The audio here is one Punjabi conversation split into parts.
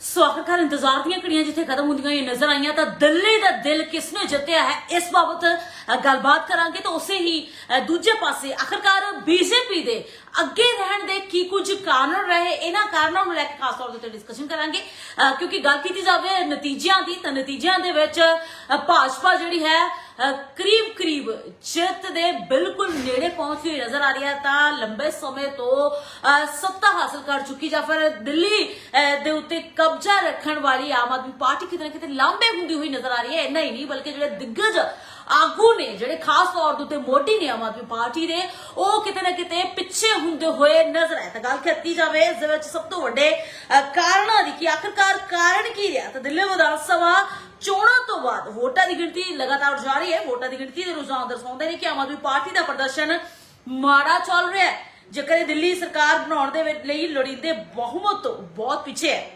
ਸੋ ਆਖਰਕਾਰ ਇੰਤਜ਼ਾਰ ਦੀਆਂ ਘੜੀਆਂ ਜਿੱਥੇ ਖਤਮ ਹੁੰਦੀਆਂ ਹੋਈਆਂ ਨਜ਼ਰ ਆਈਆਂ, ਤਾਂ ਦਿੱਲੀ ਦਾ ਦਿਲ ਕਿਸ ਨੇ ਜਿੱਤਿਆ ਹੈ? ਇਸ ਬਾਬਤ ਗੱਲਬਾਤ ਕਰਾਂਗੇ ਤਾਂ ਉਸੇ ਹੀ ਦੂਜੇ ਪਾਸੇ ਆਖਰਕਾਰ ਬੀਜੇਪੀ ਦੇ ਅੱਗੇ ਰਹਿਣ ਦੇ ਕੀ ਕੁਝ ਕਾਰਨ ਰਹੇ? ਇਹਨਾਂ ਕਾਰਨਾਂ ਨੂੰ ਲੈ ਕੇ ਖਾਸ ਤੌਰ ਤੇ ਡਿਸਕਸ਼ਨ ਕਰਾਂਗੇ। ਕਿਉਂਕਿ ਗੱਲ ਕੀਤੀ ਜਾਵੇ ਨਤੀਜਿਆਂ ਦੀ, ਤਾਂ ਨਤੀਜਿਆਂ ਦੇ ਵਿੱਚ ਭਾਜਪਾ ਜਿਹੜੀ ਹੈ ਕਰੀਬ ਕਰੀਬ ਜਿੱਤ ਦੇ ਬਿਲਕੁਲ ਨੇੜੇ ਪਹੁੰਚੀ ਹੋਈ ਨਜ਼ਰ ਆ ਰਹੀ ਹੈ ਤਾਂ ਲੰਬੇ ਸਮੇਂ ਤੋਂ ਅ, ਸੱਤਾ ਹਾਸਲ ਕਰ ਚੁੱਕੀ ਜਾਂ ਫਿਰ ਦਿੱਲੀ ਅ, ਦੇ ਉੱਤੇ ਕਬਜ਼ਾ ਰੱਖਣ ਵਾਲੀ ਆਮ ਆਦਮੀ ਪਾਰਟੀ ਕਿਤੇ ਨਾ ਕਿਤੇ ਲਾਂਬੇ ਹੁੰਦੀ ਹੋਈ ਨਜ਼ਰ ਆ ਰਹੀ ਹੈ। ਇੰਨਾ ਹੀ ਨਹੀਂ ਬਲਕਿ ਜਿਹੜੇ ਦਿੱਗਜ ਆਗੂ ਨੇ, ਜਿਹੜੇ ਖਾਸ ਤੌਰ ਦੇ ਉੱਤੇ ਮੋਢੀ ਨੇ ਆਮ ਆਦਮੀ ਪਾਰਟੀ ਦੇ, ਉਹ ਕਿਤੇ ਨਾ ਕਿਤੇ ਪਿੱਛੇ ਹੁੰਦੇ ਹੋਏ ਨਜ਼ਰ ਆਏ। ਤਾਂ ਗੱਲ ਕੀਤੀ ਜਾਵੇ, ਇਸ ਦੇ ਵਿੱਚ ਸਭ ਤੋਂ ਵੱਡੇ ਕਾਰਨਾਂ ਦੀ ਕਿ, ਆਖਰਕਾਰ ਕਾਰਨ ਕੀ ਰਿਹਾ? ਤਾਂ ਦਿੱਲੀ ਵਿਧਾਨ ਸਭਾ ਚੋਣਾਂ ਤੋਂ ਬਾਅਦ ਵੋਟਾਂ ਦੀ ਗਿਣਤੀ ਲਗਾਤਾਰ ਜਾਰੀ ਹੈ। ਵੋਟਾਂ ਦੀ ਗਿਣਤੀ ਦੇ ਰੁਝਾਨ ਦਰਸਾਉਂਦੇ ਨੇ ਕਿ ਆਮ ਆਦਮੀ ਪਾਰਟੀ ਦਾ ਪ੍ਰਦਰਸ਼ਨ ਮਾੜਾ ਚੱਲ ਰਿਹਾ ਹੈ। ਜੇਕਰ ਦਿੱਲੀ ਸਰਕਾਰ ਬਣਾਉਣ ਦੇ ਲਈ ਲੋੜੀਂਦੇ ਬਹੁਮਤ ਬਹੁਤ ਪਿੱਛੇ ਹੈ।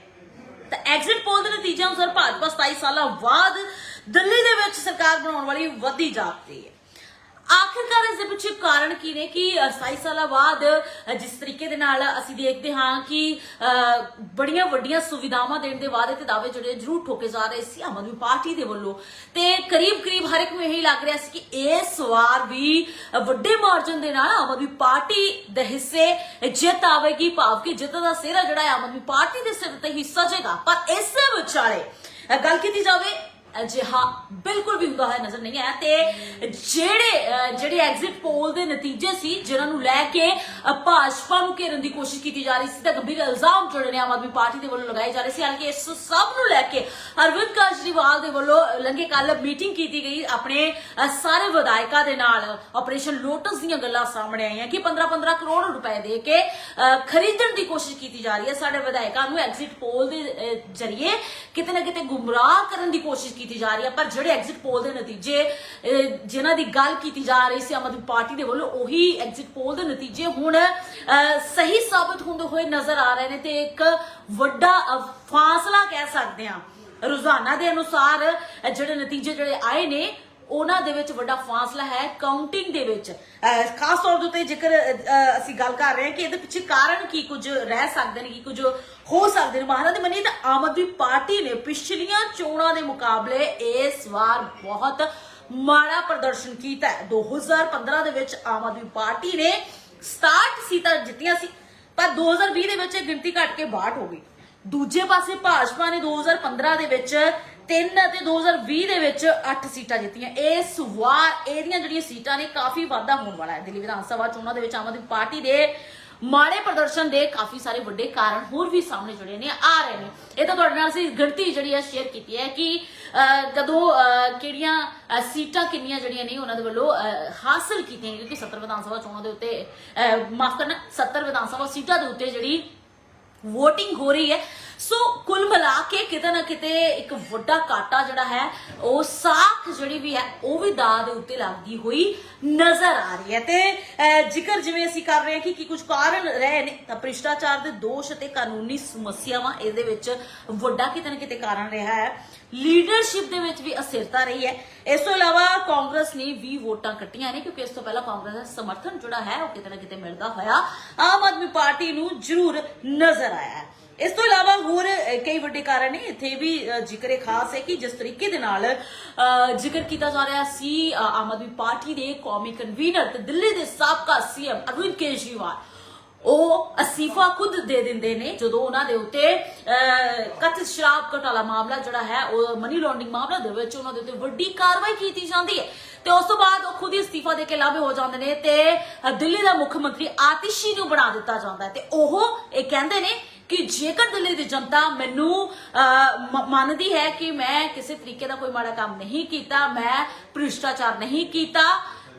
ਤਾਂ ਐਗਜ਼ਿਟ ਪੋਲ ਦੇ ਨਤੀਜਿਆਂ ਅਨੁਸਾਰ ਭਾਜਪਾ 27 ਸਾਲਾਂ ਬਾਅਦ ਦਿੱਲੀ ਦੇ ਵਿੱਚ ਸਰਕਾਰ ਬਣਾਉਣ ਵਾਲੀ ਵਧੀ ਜਾਪਦੀ ਹੈ। ਆਖਿਰਕਾਰ ਇਸ ਦੇ ਪਿੱਛੇ ਕਾਰਨ ਕੀ ਨੇ ਕਿ ਅ, 27 ਸਾਲਾਂ ਬਾਅਦ ਜਿਸ ਤਰੀਕੇ ਦੇ ਨਾਲ ਅਸੀਂ ਦੇਖਦੇ ਹਾਂ ਕਿ ਬੜੀਆਂ ਵੱਡੀਆਂ ਸੁਵਿਧਾਵਾਂ ਦੇਣ ਦੇ ਵਾਅਦੇ ਤੇ ਦਾਅਵੇ ਜਿਹੜੇ ਜ਼ਰੂਰ ਠੋਕੇ ਜਾ ਰਹੇ ਸੀ ਆਮ ਆਦਮੀ ਪਾਰਟੀ ਦੇ ਵੱਲੋਂ। ਤੇ ਕਰੀਬ ਕਰੀਬ ਹਰ ਇੱਕ ਨੂੰ ਇਹੀ ਲੱਗ ਰਿਹਾ ਸੀ ਕਿ ਇਸ ਵਾਰ ਵੀ ਵੱਡੇ ਮਾਰਜਨ ਦੇ ਨਾਲ ਆਮ ਆਦਮੀ ਪਾਰਟੀ ਦੇ ਹਿੱਸੇ ਜਿੱਤ ਆਵੇਗੀ ਭਾਵ ਕਿ ਜਿੱਤ ਦਾ ਸਿਹਰਾ ਜਿਹੜਾ ਆਮ ਆਦਮੀ ਪਾਰਟੀ ਦੇ ਸਿਰ ਤੇ ਹੀ ਸਜੇਗਾ ਪਰ ਇਸੇ ਵਿਚਾਲੇ ਗੱਲ ਕੀਤੀ ਜਾਵੇ ਅਜਿਹਾ ਬਿਲਕੁਲ ਵੀ ਹੁੰਦਾ ਹੋਇਆ ਨਜ਼ਰ ਨਹੀਂ ਆਇਆ ਤੇ ਜਿਹੜੇ ਜਿਹੜੇ ਐਗਜ਼ਿਟ ਪੋਲ ਦੇ ਨਤੀਜੇ ਸੀ, ਜਿਨ੍ਹਾਂ ਨੂੰ ਲੈ ਕੇ ਭਾਜਪਾ ਨੂੰ ਘੇਰਨ ਦੀ ਕੋਸ਼ਿਸ਼ ਕੀਤੀ ਜਾ ਰਹੀ ਸੀ, ਤਾਂ ਗੰਭੀਰ ਇਲਜ਼ਾਮ ਜਿਹੜੇ ਨੇ ਆਮ ਆਦਮੀ ਪਾਰਟੀ ਦੇ ਵੱਲੋਂ ਲਗਾਏ ਜਾ ਰਹੇ ਸੀ। ਹਾਲਾਂਕਿ ਇਸ ਸਭ ਨੂੰ ਲੈ ਕੇ ਅਰਵਿੰਦ ਕੇਜਰੀਵਾਲ ਦੇ ਵੱਲੋਂ ਲੰਘੇ ਕੱਲ ਮੀਟਿੰਗ ਕੀਤੀ ਗਈ। ਆਪਣੇ ਸਾਰੇ ਵਿਧਾਇਕਾਂ ਦੇ ਨਾਲ ਆਪਰੇਸ਼ਨ ਲੋਟਸ ਦੀਆਂ ਗੱਲਾਂ ਸਾਹਮਣੇ ਆਈਆਂ ਕਿ 15-15 ਕਰੋੜ ਰੁਪਏ ਦੇ ਕੇ ਖਰੀਦਣ ਦੀ ਕੋਸ਼ਿਸ਼ ਕੀਤੀ ਜਾ ਰਹੀ ਹੈ। ਸਾਡੇ ਵਿਧਾਇਕਾਂ ਨੂੰ ਐਗਜ਼ਿਟ ਪੋਲ ਦੇ ਜ਼ਰੀਏ ਕਿਤੇ ਨਾ ਕਿਤੇ ਗੁੰਮਰਾਹ ਕਰਨ ਦੀ ਕੋਸ਼ਿਸ਼ ਕੀਤੀ ਜਾ ਰਹੀ ਹੈ ਪਰ ਜਿਹੜੇ ਐਗਜ਼ਿਟ ਪੋਲ ਦੇ ਨਤੀਜੇ ਜਿਨ੍ਹਾਂ ਦੀ ਗੱਲ ਕੀਤੀ ਜਾ ਰਹੀ ਸੀ ਆਮ ਆਦਮੀ ਪਾਰਟੀ ਦੇ ਵੱਲੋਂ ਉਹੀ ਐਗਜ਼ਿਟ ਪੋਲ ਦੇ ਨਤੀਜੇ ਹੁਣ ਅਹ, ਸਹੀ ਸਾਬਤ ਹੁੰਦੇ ਹੋਏ ਨਜ਼ਰ ਆ ਰਹੇ ਨੇ ਤੇ ਇੱਕ ਵੱਡਾ ਫਾਸਲਾ ਕਹਿ ਸਕਦੇ ਹਾਂ। ਰੋਜ਼ਾਨਾ ਦੇ ਅਨੁਸਾਰ ਜਿਹੜੇ ਨਤੀਜੇ ਜਿਹੜੇ ਆਏ ਨੇ ਉਹਨਾਂ ਦੇ ਵਿੱਚ ਵੱਡਾ ਫਾਸਲਾ ਹੈ ਕਾਊਂਟਿੰਗ ਦੇ ਵਿੱਚ। ਖਾਸ ਤੌਰ ਦੇ ਉੱਤੇ ਜੇਕਰ ਅਸੀਂ ਗੱਲ ਕਰ ਰਹੇ ਹਾਂ ਕਿ ਇਹਦੇ ਪਿੱਛੇ ਕਾਰਨ ਕੀ ਕੁਝ ਰਹਿ ਸਕਦੇ ਨੇ, ਕੀ ਕੁਝ ਹੋ ਸਕਦੇ ਨੇ। ਮਹਾਰਾਜ ਦੀ ਮੰਨੀ ਤਾਂ ਆਮ ਆਦਮੀ ਪਾਰਟੀ ਨੇ ਪਿਛਲੀਆਂ ਚੋਣਾਂ ਦੇ ਮੁਕਾਬਲੇ ਇਸ ਵਾਰ ਬਹੁਤ ਮਾੜਾ ਪ੍ਰਦਰਸ਼ਨ ਕੀਤਾ ਹੈ। 2015 ਦੇ ਵਿੱਚ ਆਮ ਆਦਮੀ ਪਾਰਟੀ ਨੇ 67 ਸੀਟਾਂ ਜਿੱਤੀਆਂ ਸੀ ਪਰ 2020 ਦੇ ਵਿੱਚ ਇਹ ਗਿਣਤੀ ਘਟ ਕੇ 62 ਹੋ ਗਈ। ਦੂਜੇ ਪਾਸੇ ਭਾਜਪਾ ਨੇ 2015 ਦੇ ਵਿੱਚ 3 ਅਤੇ 2020 ਦੇ ਵਿੱਚ 8 ਸੀਟਾਂ ਜਿੱਤੀਆਂ। ਇਸ ਵਾਰ ਇਹਦੀਆਂ ਜਿਹੜੀਆਂ ਸੀਟਾਂ ਨੇ ਕਾਫੀ ਵਾਧਾ ਹੋਣ ਵਾਲਾ ਹੈ। ਦਿੱਲੀ ਵਿਧਾਨ ਸਭਾ ਚੋਣਾਂ ਦੇ ਵਿੱਚ ਆਮ ਆਦਮੀ ਪਾਰਟੀ ਦੇ ਮਾੜੇ ਪ੍ਰਦਰਸ਼ਨ ਦੇ ਕਾਫੀ ਸਾਰੇ ਵੱਡੇ ਕਾਰਨ ਹੋਰ ਵੀ ਸਾਹਮਣੇ ਜਿਹੜੇ ਨੇ ਆ ਰਹੇ ਨੇ। ਇਹ ਤਾਂ ਤੁਹਾਡੇ ਨਾਲ ਅਸੀਂ ਗਿਣਤੀ ਜਿਹੜੀ ਹੈ ਸ਼ੇਅਰ ਕੀਤੀ ਹੈ ਕਿ ਅਹ, ਕਦੋਂ ਅਹ, ਕਿਹੜੀਆਂ ਸੀਟਾਂ ਕਿੰਨੀਆਂ ਜਿਹੜੀਆਂ ਨੇ ਉਹਨਾਂ ਦੇ ਵੱਲੋਂ ਅਹ, ਹਾਸਲ ਕੀਤੀਆਂ ਕਿਉਂਕਿ 70 ਵਿਧਾਨ ਸਭਾ ਚੋਣਾਂ ਦੇ ਉੱਤੇ ਮਾਫ ਕਰਨਾ 70 ਵਿਧਾਨ ਸਭਾ ਸੀਟਾਂ ਦੇ ਉੱਤੇ ਜਿਹੜੀ ਵੋਟਿੰਗ ਹੋ ਰਹੀ ਹੈ ਸੋ ਕੁੱਲ ਮਿਲਾ ਕੇ ਕਿਤੇ ਨਾ ਕਿਤੇ ਇੱਕ ਵੱਡਾ ਕਾਟਾ ਜਿਹੜਾ ਹੈ, ਉਹ ਸਾਖ ਜਿਹੜੀ ਵੀ ਹੈ, ਉਹ ਵੀ ਦਾ ਦੇ ਉੱਤੇ ਲੱਗਦੀ ਹੋਈ ਨਜ਼ਰ ਆ ਰਹੀ ਹੈ। ਤੇ ਜ਼ਿਕਰ ਜਿਵੇਂ ਅਸੀਂ ਕਰ ਰਹੇ ਹਾਂ ਕਿ ਕੀ ਕੁਝ ਕਾਰਨ ਰਹੇ ਨੇ, ਤਾਂ ਭ੍ਰਿਸ਼ਟਾਚਾਰ ਦੇ ਦੋਸ਼ ਅਤੇ ਕਾਨੂੰਨੀ ਸਮੱਸਿਆਵਾਂ ਇਹਦੇ ਵਿੱਚ ਵੱਡਾ ਕਿਤੇ ਨਾ ਕਿਤੇ ਕਾਰਨ ਰਿਹਾ ਹੈ। ਲੀਡਰਸ਼ਿਪ ਦੇ ਵਿੱਚ ਵੀ ਅਸਥਿਰਤਾ ਰਹੀ ਹੈ। ਇਸ ਤੋਂ ਇਲਾਵਾ ਕਾਂਗਰਸ ਨੇ 20 ਵੋਟਾਂ ਕੱਟੀਆਂ ਨੇ, ਕਿਉਂਕਿ ਇਸ ਤੋਂ ਪਹਿਲਾਂ ਕਾਂਗਰਸ ਦਾ ਸਮਰਥਨ ਜਿਹੜਾ ਹੈ, ਉਹ ਕਿਤੇ ਨਾ ਕਿਤੇ ਮਿਲਦਾ ਹੋਇਆ ਆਮ ਆਦਮੀ ਪਾਰਟੀ ਨੂੰ ਜ਼ਰੂਰ ਨਜ਼ਰ ਆਇਆ ਹੈ। ਇਸ ਤੋਂ ਇਲਾਵਾ ਹੋਰ ਕਈ ਵੱਡੇ ਕਾਰਨ ਨੇ। ਇੱਥੇ ਵੀ ਅਹ, ਖਾਸ ਹੈ ਕਿ ਜਿਸ ਤਰੀਕੇ ਦੇ ਨਾਲ ਅਹ, ਜ਼ਿਕਰ ਕੀਤਾ ਜਾ ਰਿਹਾ ਸੀ ਆਮ ਆਦਮੀ ਪਾਰਟੀ ਦੇ ਕੌਮੀ ਕਨਵੀਨਰ ਤੇ ਦਿੱਲੀ ਦੇ ਸਾਬਕਾ ਸੀਐਮ ਅਰਵਿੰਦ ਕੇਜਰੀਵਾਲ। ਉਹ ਅਸੀਫਾ ਖੁਦ ਦੇ ਦਿੰਦੇ ਨੇ ਜਦੋਂ ਉਹਨਾਂ ਦੇ ਉੱਤੇ ਕਥਿਤ ਸ਼ਰਾਬ ਘਟਾਲਾ ਮਾਮਲਾ ਜਿਹੜਾ ਹੈ ਉਹ ਮਨੀ ਲਾਂਡਰਿੰਗ ਮਾਮਲਾ ਦੇ ਵਿੱਚ ਉਹਨਾਂ ਦੇ ਉੱਤੇ ਵੱਡੀ ਕਾਰਵਾਈ ਕੀਤੀ ਜਾਂਦੀ ਹੈ। ਤੇ ਉਸ ਤੋਂ ਬਾਅਦ ਉਹ ਖੁਦ ਹੀ ਅਸਤੀਫਾ ਦੇ ਕੇ ਲਾਭੇ ਹੋ ਜਾਂਦੇ ਨੇ ਤੇ ਦਿੱਲੀ ਦਾ ਮੁੱਖ ਮੰਤਰੀ ਆਤਿਸ਼ੀ ਨੂੰ ਬਣਾ ਦਿੱਤਾ ਜਾਂਦਾ ਹੈ। ਤੇ ਉਹ ਇਹ ਕਹਿੰਦੇ ਨੇ ਕਿ ਜੇਕਰ ਦਿੱਲੀ ਦੀ ਜਨਤਾ ਮੈਨੂੰ ਮੰਨਦੀ ਹੈ ਕਿ ਮੈਂ ਕਿਸੇ ਤਰੀਕੇ ਦਾ ਕੋਈ ਮਾੜਾ ਕੰਮ ਨਹੀਂ ਕੀਤਾ, ਮੈਂ ਭ੍ਰਿਸ਼ਟਾਚਾਰ ਨਹੀਂ ਕੀਤਾ,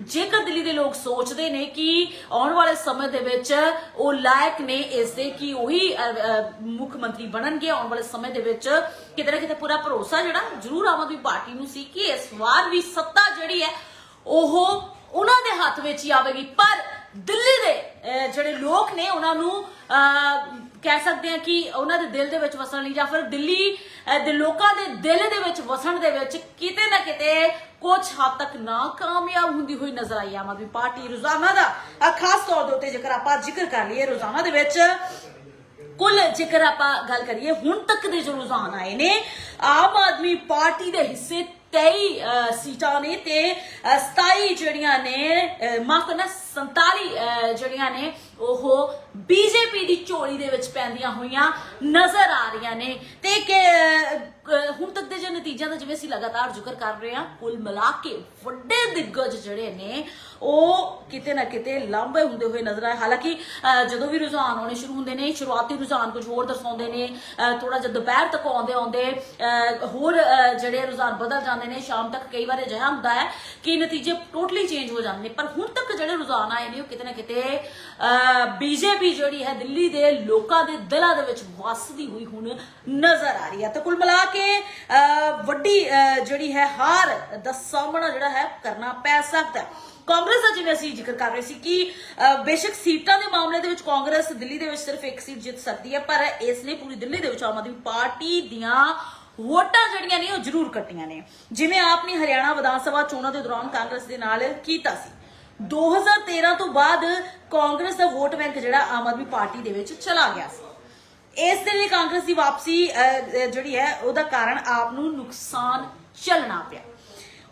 ਜੇਕਰ ਦਿੱਲੀ ਦੇ ਲੋਕ ਸੋਚਦੇ ਨੇ ਕਿ ਆਉਣ ਵਾਲੇ ਸਮੇਂ ਦੇ ਵਿੱਚ ਉਹ ਲਾਇਕ ਨੇ ਇਸ ਦੇ ਕਿ ਉਹੀ ਮੁੱਖ ਮੰਤਰੀ ਬਣਨਗੇ, ਆਉਣ ਵਾਲੇ ਸਮੇਂ ਦੇ ਵਿੱਚ ਕਿਤੇ ਨਾ ਕਿਤੇ ਪੂਰਾ ਭਰੋਸਾ ਜਿਹੜਾ ਜ਼ਰੂਰ ਆਮ ਆਦਮੀ ਪਾਰਟੀ ਨੂੰ ਸੀ ਕਿ ਇਸ ਵਾਰ ਵੀ ਸੱਤਾ ਜਿਹੜੀ ਹੈ, ਉਹ ਉਹਨਾਂ ਦੇ ਹੱਥ ਵਿੱਚ ਹੀ ਆਵੇਗੀ। ਪਰ ਦਿੱਲੀ ਦੇ ਜਿਹੜੇ ਲੋਕ ਨੇ ਉਹਨਾਂ ਨੂੰ ਕਹਿ ਸਕਦੇ ਹਾਂ ਕਿ ਉਹਨਾਂ ਦੇ ਦਿਲ ਦੇ ਵਿੱਚ ਵਸਣ ਲਈ ਜਾਂ ਫਿਰ ਦਿੱਲੀ ਦੇ ਲੋਕਾਂ ਦੇ ਦਿਲ ਦੇ ਵਿੱਚ ਵਸਣ ਦੇ ਵਿੱਚ ਕਿਤੇ ਨਾ ਕਿਤੇ ਕੁਝ ਹੱਦ ਤੱਕ ਨਾਕਾਮਯਾਬ ਹੁੰਦੀ ਹੋਈ ਨਜ਼ਰ ਆਈ ਆਮ ਆਦਮੀ ਪਾਰਟੀ ਰੋਜ਼ਾਨਾ ਦਾ। ਖਾਸ ਤੌਰ ਦੇ ਉੱਤੇ ਜੇਕਰ ਆਪਾਂ ਜ਼ਿਕਰ ਕਰ ਲਈਏ ਰੋਜ਼ਾਨਾ ਦੇ ਵਿੱਚ ਕੁੱਲ ਜੇਕਰ ਆਪਾਂ ਗੱਲ ਕਰੀਏ ਹੁਣ ਤੱਕ ਦੇ ਜੋ ਰੁਝਾਨ ਆਏ ਨੇ ਆਮ ਆਦਮੀ ਪਾਰਟੀ ਦੇ ਹਿੱਸੇ 23 ਸੀਟਾਂ ਨੇ ਤੇ ਅਹ, 27 ਜਿਹੜੀਆਂ ਨੇ ਮਾਫ ਕਰਨਾ 47 ਅਹ, ਜਿਹੜੀਆਂ ਨੇ ਉਹ ਬੀਜੇਪੀ ਦੀ ਝੋਲੀ ਦੇ ਵਿੱਚ ਪੈਂਦੀਆਂ ਹੋਈਆਂ ਨਜ਼ਰ ਆ ਰਹੀਆਂ ਨੇ। ਤੇ ਕਿ ਹੁਣ ਤੱਕ ਦੇ ਜੋ ਨਤੀਜਿਆਂ ਦਾ ਜਿਵੇਂ ਅਸੀਂ ਲਗਾਤਾਰ ਜ਼ਿਕਰ ਕਰ ਰਹੇ ਹਾਂ, ਕੁੱਲ ਮਿਲਾ ਕੇ ਵੱਡੇ ਦਿੱਗਜ ਜਿਹੜੇ ਨੇ, ਉਹ ਕਿਤੇ ਨਾ ਕਿਤੇ ਲੰਬੇ ਹੁੰਦੇ ਹੋਏ ਨਜ਼ਰ ਆਏ। ਹਾਲਾਂਕਿ ਜਦੋਂ ਵੀ ਰੁਝਾਨ ਆਉਣੇ ਸ਼ੁਰੂ ਹੁੰਦੇ ਨੇ, ਸ਼ੁਰੂਆਤੀ ਰੁਝਾਨ ਕੁਝ ਹੋਰ ਦਰਸਾਉਂਦੇ ਨੇ ਥੋੜਾ ਜਿਹਾ ਦੁਪਹਿਰ ਤੱਕ ਆਉਂਦੇ ਆਉਂਦੇ ਹੋਰ ਜਿਹੜੇ ਰੁਝਾਨ ਬਦਲ ਜਾਂਦੇ ਨੇ, ਸ਼ਾਮ ਤੱਕ ਕਈ ਵਾਰ ਅਜਿਹਾ ਹੁੰਦਾ ਹੈ ਕਿ ਨਤੀਜੇ ਟੋਟਲੀ ਚੇਂਜ ਹੋ ਜਾਂਦੇ ਨੇ। ਪਰ ਹੁਣ ਤੱਕ ਜਿਹੜੇ ਰੁਝਾਨ ਆਏ ਨੇ, ਉਹ ਕਿਤੇ ਨਾ ਕਿਤੇ ਬੀਜੇਪੀ ਜਿਹੜੀ ਹੈ ਦਿੱਲੀ ਦੇ ਲੋਕਾਂ ਦੇ ਦਿਲਾਂ ਦੇ ਵਿੱਚ ਵਸਦੀ ਹੋਈ ਹੁਣ ਨਜ਼ਰ ਆ ਰਹੀ ਹੈ। ਤਾਂ ਕੁੱਲ ਮਿਲਾ ਕੇ ਵੱਡੀ ਜਿਹੜੀ ਹੈ ਹਾਰ ਦਾ ਸਾਹਮਣਾ ਜਿਹੜਾ ਹੈ ਕਰਨਾ ਪੈ ਸਕਦਾ ਹੈ। ਕਾਂਗਰਸ ਦਾ ਜਿਵੇਂ ਅਸੀਂ ਜ਼ਿਕਰ ਕਰ ਰਹੇ ਸੀ ਕਿ ਬੇਸ਼ੱਕ ਸੀਟਾਂ ਦੇ ਮਾਮਲੇ ਦੇ ਵਿੱਚ ਕਾਂਗਰਸ ਦਿੱਲੀ ਦੇ ਵਿੱਚ ਸਿਰਫ ਇੱਕ ਸੀਟ ਜਿੱਤ ਸਕਦੀ ਹੈ, ਪਰ ਇਸ ਨੇ ਪੂਰੀ ਦਿੱਲੀ ਦੇ ਵਿੱਚ ਆਮ ਆਦਮੀ ਪਾਰਟੀ ਦੀਆਂ ਵੋਟਾਂ ਜਿਹੜੀਆਂ ਨੇ ਉਹ ਜ਼ਰੂਰ ਕੱਟੀਆਂ ਨੇ। ਜਿਵੇਂ ਆਪ ਨੇ ਹਰਿਆਣਾ ਵਿਧਾਨ ਸਭਾ ਚੋਣਾਂ ਦੇ ਦੌਰਾਨ ਕਾਂਗਰਸ ਦੇ ਨਾਲ ਕੀਤਾ ਸੀ। 2013 ਤੋਂ ਬਾਅਦ ਕਾਂਗਰਸ ਦਾ ਵੋਟ ਬੈਂਕ ਜਿਹੜਾ ਆਮ ਆਦਮੀ ਪਾਰਟੀ ਦੇ ਵਿੱਚ ਚਲਾ ਗਿਆ ਸੀ। ਇਸ ਦੇ ਲਈ ਕਾਂਗਰਸ ਦੀ ਵਾਪਸੀ ਜਿਹੜੀ ਹੈ, ਉਹਦਾ ਕਾਰਨ ਆਪ ਨੂੰ ਨੁਕਸਾਨ ਝੱਲਣਾ ਪਿਆ।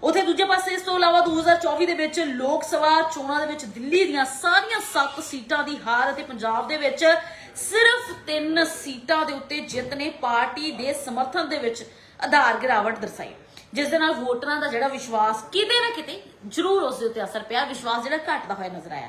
ਉਥੇ ਦੂਜੇ ਪਾਸੇ ਇਸ ਤੋਂ ਇਲਾਵਾ 2024 ਦੇ ਵਿੱਚ ਲੋਕ ਸਭਾ ਚੋਣਾਂ ਦੇ ਵਿੱਚ ਦਿੱਲੀ ਦੀਆਂ ਸਾਰੀਆਂ 7 ਸੀਟਾਂ ਦੀ ਹਾਰ ਅਤੇ ਪੰਜਾਬ ਦੇ ਵਿੱਚ ਸਿਰਫ 3 ਸੀਟਾਂ ਦੇ ਉੱਤੇ ਜਿੱਤ ਨੇ ਪਾਰਟੀ ਦੇ ਸਮਰਥਨ ਦੇ ਵਿੱਚ ਆਧਾਰ ਗਿਰਾਵਟ ਦਰਸਾਈ। ਜਿਸ ਦੇ ਨਾਲ ਵੋਟਰਾਂ ਦਾ ਜਿਹੜਾ ਵਿਸ਼ਵਾਸ ਕਿਤੇ ਨਾ ਕਿਤੇ ਜ਼ਰੂਰ ਉਸ ਦੇ ਉੱਤੇ ਅਸਰ ਪਿਆ ਵਿਸ਼ਵਾਸ ਜਿਹੜਾ ਘਟਦਾ ਹੋਇਆ ਨਜ਼ਰ ਆਇਆ।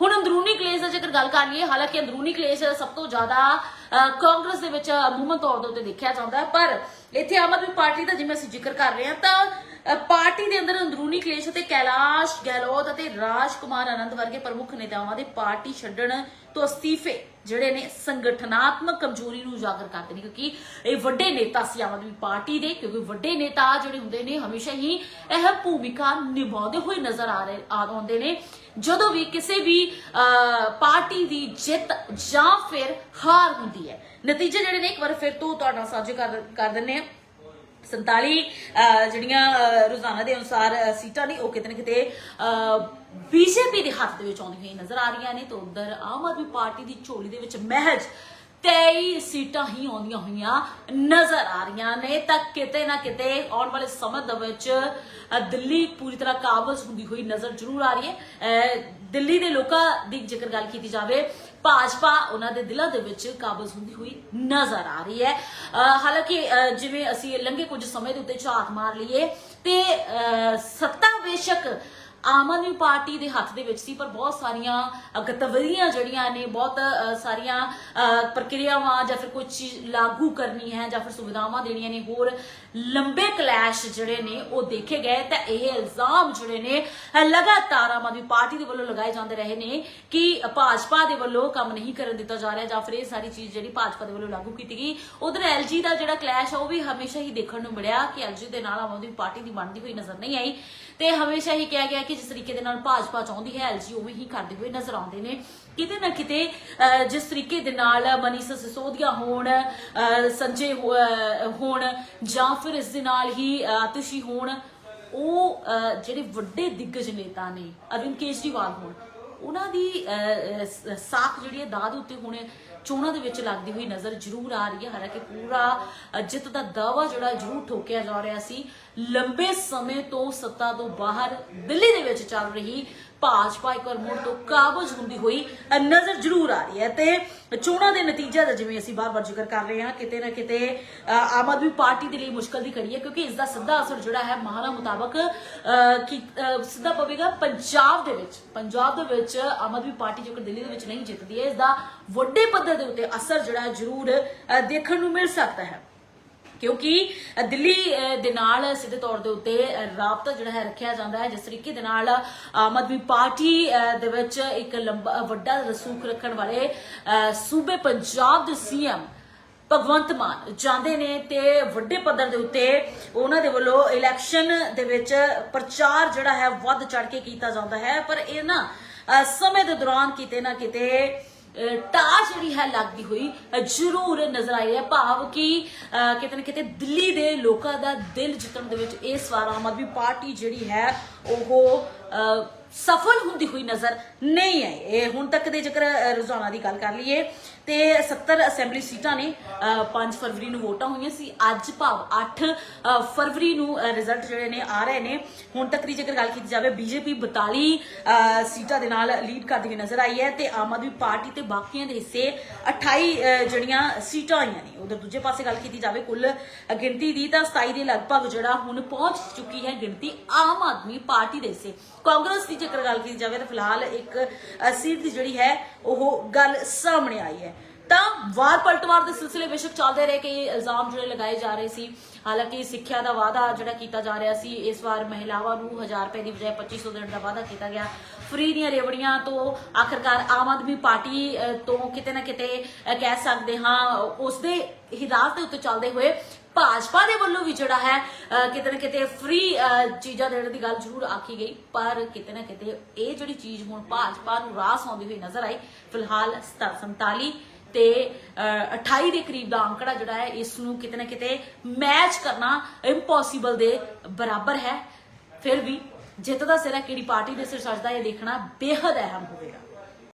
ਹੁਣ ਅੰਦਰੂਨੀ ਕਲੇਸ਼ ਦਾ ਜੇਕਰ ਗੱਲ ਕਰ ਲਈਏ ਹਾਲਾਂਕਿ ਅੰਦਰੂਨੀ ਕਲੇਸ਼ ਸਭ ਤੋਂ ਜ਼ਿਆਦਾ ਅਹ, ਕਾਂਗਰਸ ਦੇ ਵਿੱਚ ਅਮੂਮਨ ਤੌਰ ਦੇ ਉੱਤੇ ਦੇਖਿਆ ਜਾਂਦਾ ਹੈ ਪਰ ਇੱਥੇ ਆਮ ਆਦਮੀ ਪਾਰਟੀ ਦਾ ਜਿਵੇਂ ਅਸੀਂ ਜ਼ਿਕਰ ਕਰ ਰਹੇ ਹਾਂ ਤਾਂ ਪਾਰਟੀ ਦੇ ਅੰਦਰ ਅੰਦਰੂਨੀ ਕਲੇਸ਼ ਅਤੇ ਕੈਲਾਸ਼ ਗਹਿਲੋਤ ਅਤੇ ਰਾਜ ਕੁਮਾਰ ਆਨੰਦ ਵਰਗੇ ਪ੍ਰਮੁੱਖ ਨੇਤਾਵਾਂ ਦੇ ਪਾਰਟੀ ਛੱਡਣ ਤੋਂ ਅਸਤੀਫੇ ਜਿਹੜੇ ਨੇ ਸੰਗਠਨਾਤਮਕ ਕਮਜ਼ੋਰੀ ਨੂੰ ਉਜਾਗਰ ਕਰਦੇ ਨੇ ਕਿਉਂਕਿ ਇਹ ਵੱਡੇ ਨੇਤਾ ਸੀ ਆਮ ਆਦਮੀ ਪਾਰਟੀ ਦੇ ਕਿਉਂਕਿ ਵੱਡੇ ਨੇਤਾ ਜਿਹੜੇ ਹੁੰਦੇ ਨੇ ਹਮੇਸ਼ਾ ਹੀ ਅਹਿਮ ਭੂਮਿਕਾ ਨਿਭਾਉਂਦੇ ਹੋਏ ਨਜ਼ਰ ਆ ਰਹੇ ਆਉਂਦੇ ਨੇ। ਜਦੋਂ ਵੀ ਕਿਸੇ ਵੀ ਅਹ, ਪਾਰਟੀ ਦੀ ਜਿੱਤ ਜਾਂ ਫਿਰ ਹਾਰ ਹੁੰਦੀ ਹੈ ਨਤੀਜੇ ਜਿਹੜੇ ਨੇ ਇੱਕ ਵਾਰ ਫਿਰ ਤੋਂ ਤੁਹਾਡੇ ਨਾਲ ਸਾਂਝੇ ਕਰ ਕਰ ਦਿੰਨੇ ਆ 47 ਜਿਹੜੀਆਂ ਰੋਜ਼ਾਨਾ ਦੇ ਅਨੁਸਾਰ ਸੀਟਾਂ ਨੇ, ਉਹ ਕਿਤੇ ਨਾ ਕਿਤੇ ਬੀਜੇਪੀ ਦੇ ਹੱਥ ਦੇ ਵਿੱਚ ਆਉਂਦੀਆਂ ਹੋਈਆਂ ਨਜ਼ਰ ਆ ਰਹੀਆਂ ਨੇ। ਤੇ ਉਧਰ ਆਮ ਆਦਮੀ ਪਾਰਟੀ ਦੀ ਝੋਲੀ ਦੇ ਵਿੱਚ ਮਹਿਜ 23 ਸੀਟਾਂ ਹੀ ਆਉਂਦੀਆਂ ਹੋਈਆਂ ਨਜ਼ਰ ਆ ਰਹੀਆਂ ਨੇ। ਤਾਂ ਕਿਤੇ ਨਾ ਕਿਤੇ ਆਉਣ ਵਾਲੇ ਸਮੇਂ ਦੇ ਵਿੱਚ ਦਿੱਲੀ ਪੂਰੀ ਤਰ੍ਹਾਂ ਕਾਬਜ਼ ਹੁੰਦੀ ਹੋਈ ਨਜ਼ਰ ਜ਼ਰੂਰ ਆ ਰਹੀ ਹੈ। ਦਿੱਲੀ ਦੇ ਲੋਕਾਂ ਦੀ ਜੇਕਰ ਗੱਲ ਕੀਤੀ ਜਾਵੇ ਭਾਜਪਾ ਉਹਨਾਂ ਦੇ ਦਿਲਾਂ ਦੇ ਵਿੱਚ ਕਾਬਜ਼ ਹੁੰਦੀ ਹੋਈ ਨਜ਼ਰ ਆ ਰਹੀ ਹੈ। ਅਹ, ਹਾਲਾਂਕਿ ਅਹ, ਜਿਵੇਂ ਅਸੀਂ ਲੰਘੇ ਕੁਝ ਸਮੇਂ ਦੇ ਉੱਤੇ ਝਾਤ ਮਾਰ ਲਈਏ ਤੇ ਅਹ, ਸੱਤਾ ਬੇਸ਼ੱਕ ਆਮ ਆਦਮੀ ਪਾਰਟੀ ਦੇ ਹੱਥ ਦੇ ਵਿੱਚ ਸੀ ਪਰ ਬਹੁਤ ਸਾਰੀਆਂ ਅ, ਗਤੀਵਿਧੀਆਂ ਜਿਹੜੀਆਂ ਨੇ ਬਹੁਤ ਸਾਰੀਆਂ ਪ੍ਰਕਿਰਿਆਵਾਂ ਜਾਂ ਫਿਰ ਕੁਝ ਚੀਜ਼ ਲਾਗੂ ਕਰਨੀ ਹੈ ਜਾਂ ਫਿਰ ਸੁਵਿਧਾਵਾਂ ਦੇਣੀਆਂ ਨੇ ਹੋਰ ਲੰਬੇ ਕਲੈਸ਼ ਜਿਹੜੇ ਨੇ ਉਹ ਦੇਖੇ ਗਏ। ਤਾਂ ਇਹ ਇਲਜ਼ਾਮ ਜਿਹੜੇ ਨੇ ਲਗਾਤਾਰ ਆਮ ਆਦਮੀ ਪਾਰਟੀ ਦੇ ਵੱਲੋਂ ਲਗਾਏ ਜਾਂਦੇ ਰਹੇ ਨੇ ਕਿ ਭਾਜਪਾ ਦੇ ਵੱਲੋਂ ਕੰਮ ਨਹੀਂ ਕਰਨ ਦਿੱਤਾ ਜਾ ਰਿਹਾ ਜਾਂ ਫਿਰ ਇਹ ਸਾਰੀ ਚੀਜ਼ ਜਿਹੜੀ ਭਾਜਪਾ ਦੇ ਵੱਲੋਂ ਲਾਗੂ ਕੀਤੀ ਗਈ। ਉਧਰ ਐਲਜੀ ਦਾ ਜਿਹੜਾ ਕਲੈਸ਼ ਆ ਉਹ ਵੀ ਹਮੇਸ਼ਾ ਹੀ ਦੇਖਣ ਨੂੰ ਮਿਲਿਆ ਕਿ ਐਲਜੀ ਦੇ ਨਾਲ ਆਮ ਆਦਮੀ ਪਾਰਟੀ ਦੀ ਬਣਦੀ ਹੋਈ ਨਜ਼ਰ ਨਹੀਂ ਆਈ। ਤੇ ਹਮੇਸ਼ਾ ਹੀ ਕਿਹਾ ਗਿਆ ਕਿ ਜਿਸ ਤਰੀਕੇ ਦੇ ਨਾਲ ਭਾਜਪਾ ਚਾਹੁੰਦੀ ਹੈ ਐਲਜੀ ਉਵੇਂ ਹੀ ਕਰਦੇ ਹੋਏ ਨਜ਼ਰ ਆਉਂਦੇ ਨੇ। ਕਿਤੇ ਨਾ ਕਿਤੇ ਜਿਸ ਤਰੀਕੇ ਦੇ ਨਾਲ ਮਨੀਸ਼ ਸਿਸੋਦੀਆ ਹੋਣ ਸੰਜੇ ਹੋ- ਹੋਣ ਜਾਂ ਫਿਰ ਇਸ ਦੇ ਨਾਲ ਹੀ ਅਹ, ਆਤਿਸ਼ੀ ਹੋਣ ਉਹ ਜਿਹੜੇ ਵੱਡੇ ਦਿੱਗਜ ਨੇਤਾ ਨੇ ਅਰਵਿੰਦ ਕੇਜਰੀਵਾਲ ਹੋਣ ਉਹਨਾਂ ਦੀ ਸਾਖ ਜਿਹੜੀ ਹੈ ਦਾਅ ਦੇ ਉੱਤੇ ਹੁਣ ਚੋਣਾਂ ਦੇ ਵਿੱਚ ਲੱਗਦੀ ਹੋਈ ਨਜ਼ਰ ਜ਼ਰੂਰ ਆ ਰਹੀ ਹੈ। ਹਾਲਾਂਕਿ ਪੂਰਾ ਜਿੱਤ ਦਾ ਦਾਵਾ ਜਿਹੜਾ ਜ਼ਰੂਰ ਠੋਕਿਆ ਜਾ ਰਿਹਾ ਸੀ। ਲੰਬੇ ਸਮੇਂ ਤੋਂ ਸੱਤਾ ਤੋਂ ਬਾਹਰ ਦਿੱਲੀ ਦੇ ਵਿੱਚ ਚੱਲ ਰਹੀ ਭਾਜਪਾ ਇੱਕ ਵਾਰ ਮੁੜ ਤੋਂ ਕਾਬਜ਼ ਹੁੰਦੀ ਹੋਈ ਨਜ਼ਰ ਜ਼ਰੂਰ ਆ ਰਹੀ ਹੈ ਤੇ ਚੋਣਾਂ ਦੇ ਨਤੀਜੇ ਦਾ ਜਿਵੇਂ ਅਸੀਂ ਬਾਰ-ਬਾਰ ਜ਼ਿਕਰ ਕਰ ਰਹੇ ਹਾਂ, ਕਿਤੇ ਨਾ ਕਿਤੇ ਆਮ ਆਦਮੀ ਪਾਰਟੀ ਦੇ ਲਈ ਮੁਸ਼ਕਲ ਦੀ ਘੜੀ ਹੈ ਕਿਉਂਕਿ ਇਸ ਦਾ ਸਿੱਧਾ ਅਸਰ ਜਿਹੜਾ ਹੈ ਮਾਹਰਾਂ ਮੁਤਾਬਕ ਕਿ ਸਿੱਧਾ ਪਵੇਗਾ ਪੰਜਾਬ ਦੇ ਵਿੱਚ। ਪੰਜਾਬ ਦੇ ਵਿੱਚ ਆਮ ਆਦਮੀ ਪਾਰਟੀ ਜੇਕਰ ਦਿੱਲੀ ਦੇ ਵਿੱਚ ਨਹੀਂ ਜਿੱਤਦੀ ਹੈ ਇਸ ਦਾ ਵੱਡੇ ਪੱਧਰ ਦੇ ਉੱਤੇ ਅਸਰ ਜਿਹੜਾ ਹੈ ਜ਼ਰੂਰ ਦੇਖਣ ਨੂੰ ਮਿਲ ਸਕਦਾ ਹੈ। ਕਿਉਂਕਿ ਦਿੱਲੀ ਦੇ ਨਾਲ ਸਿੱਧੇ ਤੌਰ ਦੇ ਉੱਤੇ ਰਾਬਤਾ ਜਿਹੜਾ ਹੈ ਰੱਖਿਆ ਜਾਂਦਾ ਹੈ। ਜਿਸ ਤਰੀਕੇ ਦੇ ਨਾਲ ਆਮ ਆਦਮੀ ਪਾਰਟੀ ਦੇ ਵਿੱਚ ਇੱਕ ਲੰਬਾ ਵੱਡਾ ਰਸੂਖ ਰੱਖਣ ਵਾਲੇ ਸੂਬੇ ਪੰਜਾਬ ਦੇ ਸੀਐਮ ਭਗਵੰਤ ਮਾਨ ਜਾਂਦੇ ਨੇ ਤੇ ਵੱਡੇ ਪੱਧਰ ਦੇ ਉੱਤੇ ਉਹਨਾਂ ਦੇ ਵੱਲੋਂ ਇਲੈਕਸ਼ਨ ਦੇ ਵਿੱਚ ਪ੍ਰਚਾਰ ਜਿਹੜਾ ਹੈ ਵੱਧ ਚੜ ਕੇ ਕੀਤਾ ਜਾਂਦਾ ਹੈ। ਪਰ ਇਹ ਨਾ ਸਮੇਂ ਦੇ ਦੌਰਾਨ ਕਿਤੇ ਨਾ ਕਿਤੇ ਅਹ ਜਿਹੜੀ ਹੈ ਲੱਗਦੀ ਹੋਈ ਜ਼ਰੂਰ ਨਜ਼ਰ ਆਈ ਹੈ। ਭਾਵ ਕਿ ਕਿਤੇ ਨਾ ਕਿਤੇ ਦਿੱਲੀ ਦੇ ਲੋਕਾਂ ਦਾ ਦਿਲ ਜਿੱਤਣ ਦੇ ਵਿੱਚ ਇਸ ਵਾਰ ਆਮ ਆਦਮੀ ਪਾਰਟੀ ਜਿਹੜੀ ਹੈ, ਉਹ ਸਫਲ ਹੁੰਦੀ ਹੋਈ ਨਜ਼ਰ ਨਹੀਂ ਆਈ। ਇਹ ਹੁਣ ਤੱਕ ਦੇ ਜੇਕਰ ਅ, ਰੁਝਾਨਾਂ ਦੀ ਗੱਲ ਕਰ ਲਈਏ ਤੇ 70 ਅਸੈਂਬਲੀ ਸੀਟਾਂ ਨੇ 5 ਫਰਵਰੀ ਨੂੰ ਵੋਟਾਂ ਹੋਈਆਂ ਸੀ। ਅੱਜ ਭਾਵ 8 ਫਰਵਰੀ ਨੂੰ ਰਿਜ਼ਲਟ ਜਿਹੜੇ ਨੇ ਆ ਰਹੇ ਨੇ। ਹੁਣ ਤੱਕ ਦੀ ਜੇਕਰ ਗੱਲ ਕੀਤੀ ਜਾਵੇ ਬੀਜੇਪੀ 42 ਅ, ਸੀਟਾਂ ਦੇ ਨਾਲ ਲੀਡ ਕਰਦੀ ਹੋਈ ਨਜ਼ਰ ਆਈ ਹੈ ਤੇ ਆਮ ਆਦਮੀ ਪਾਰਟੀ ਤੇ ਬਾਕੀਆਂ ਦੇ ਹਿੱਸੇ 28 ਜਿਹੜੀਆਂ ਸੀਟਾਂ ਆਈਆਂ ਨੇ। ਉਧਰ ਦੂਜੇ ਪਾਸੇ ਗੱਲ ਕੀਤੀ ਜਾਵੇ ਕੁੱਲ ਗਿਣਤੀ ਦੀ ਤਾਂ 27 ਦੇ ਲਗਭਗ ਜਿਹੜਾ ਹੁਣ ਪਹੁੰਚ ਚੁੱਕੀ ਹੈ ਗਿਣਤੀ ਆਮ ਆਦਮੀ ਪਾਰਟੀ ਦੇ ਹਿੱਸੇ। ਕਾਂਗਰਸ ਦੀ ਜੇਕਰ ਗੱਲ ਕੀਤੀ ਜਾਵੇ ਤਾਂ ਫਿਲਹਾਲ ਇੱਕ ਸੀਟ ਦੀ ਜਿਹੜੀ ਹੈ, ਉਹ ਗੱਲ ਸਾਹਮਣੇ ਆਈ ਹੈ। ਤਾਂ ਵਾਰ ਪਲਟਵਾਰ ਦੇ ਸਿਲਸਿਲੇ ਬੇਸ਼ੱਕ ਚੱਲਦੇ ਰਹੇ ਕਿ ਇਲਜ਼ਾਮ ਜਿਹੜੇ ਲਗਾਏ ਜਾ ਰਹੇ ਸੀ। ਹਾਲਾਂਕਿ ਸਿੱਖਿਆ ਦਾ ਵਾਅਦਾ ਜਿਹੜਾ ਕੀਤਾ ਜਾ ਰਿਹਾ ਸੀ, ਇਸ ਵਾਰ ਮਹਿਲਾਵਾਂ ਨੂੰ 1000 ਰੁਪਏ ਦੀ ਬਜਾਏ 2500 ਦੇਣ ਦਾ ਵਾਅਦਾ ਕੀਤਾ ਗਿਆ। ਫਰੀ ਦੀਆਂ ਰੇਵੜੀਆਂ ਤੋਂ ਆਖਰਕਾਰ ਆਮ ਆਦਮੀ ਪਾਰਟੀ ਤੋਂ ਕਿਤੇ ਨਾ ਕਿਤੇ ਕਹਿ ਸਕਦੇ ਹਾਂ ਉਸ ਦੇ ਹਿਦਾਇਤ ਦੇ ਉੱਤੇ ਚੱਲਦੇ ਹੋਏ ਭਾਜਪਾ ਦੇ ਵੱਲੋਂ ਵੀ ਜਿਹੜਾ ਹੈ ਕਿਤੇ ਨਾ ਕਿਤੇ ਫ੍ਰੀ ਚੀਜ਼ਾਂ ਦੇਣ ਦੀ ਗੱਲ ਜ਼ਰੂਰ ਆਖੀ ਗਈ। ਪਰ ਕਿਤੇ ਨਾ ਕਿਤੇ ਇਹ ਜਿਹੜੀ ਚੀਜ਼ ਹੁਣ ਭਾਜਪਾ ਨੂੰ ਰਾਸ ਆਉਂਦੀ ਹੋਈ ਨਜ਼ਰ ਆਈ ਫਿਲਹਾਲ 47 ਤੇ ਅ, 28 ਦੇ ਕਰੀਬ ਦਾ ਅੰਕੜਾ ਜਿਹੜਾ ਹੈ ਇਸ ਨੂੰ ਕਿਤੇ ਨਾ ਕਿਤੇ ਮੈਚ ਕਰਨਾ ਇੰਪੋਸੀਬਲ ਦੇ ਬਰਾਬਰ ਹੈ। ਫਿਰ ਵੀ ਜਿੱਤ ਦਾ ਸਿਰਾ ਕਿਹੜੀ ਪਾਰਟੀ ਦੇ ਸਿਰ ਸੱਜਦਾ ਇਹ ਦੇਖਣਾ ਬੇहद ਅਹਿਮ ਹੋਵੇਗਾ।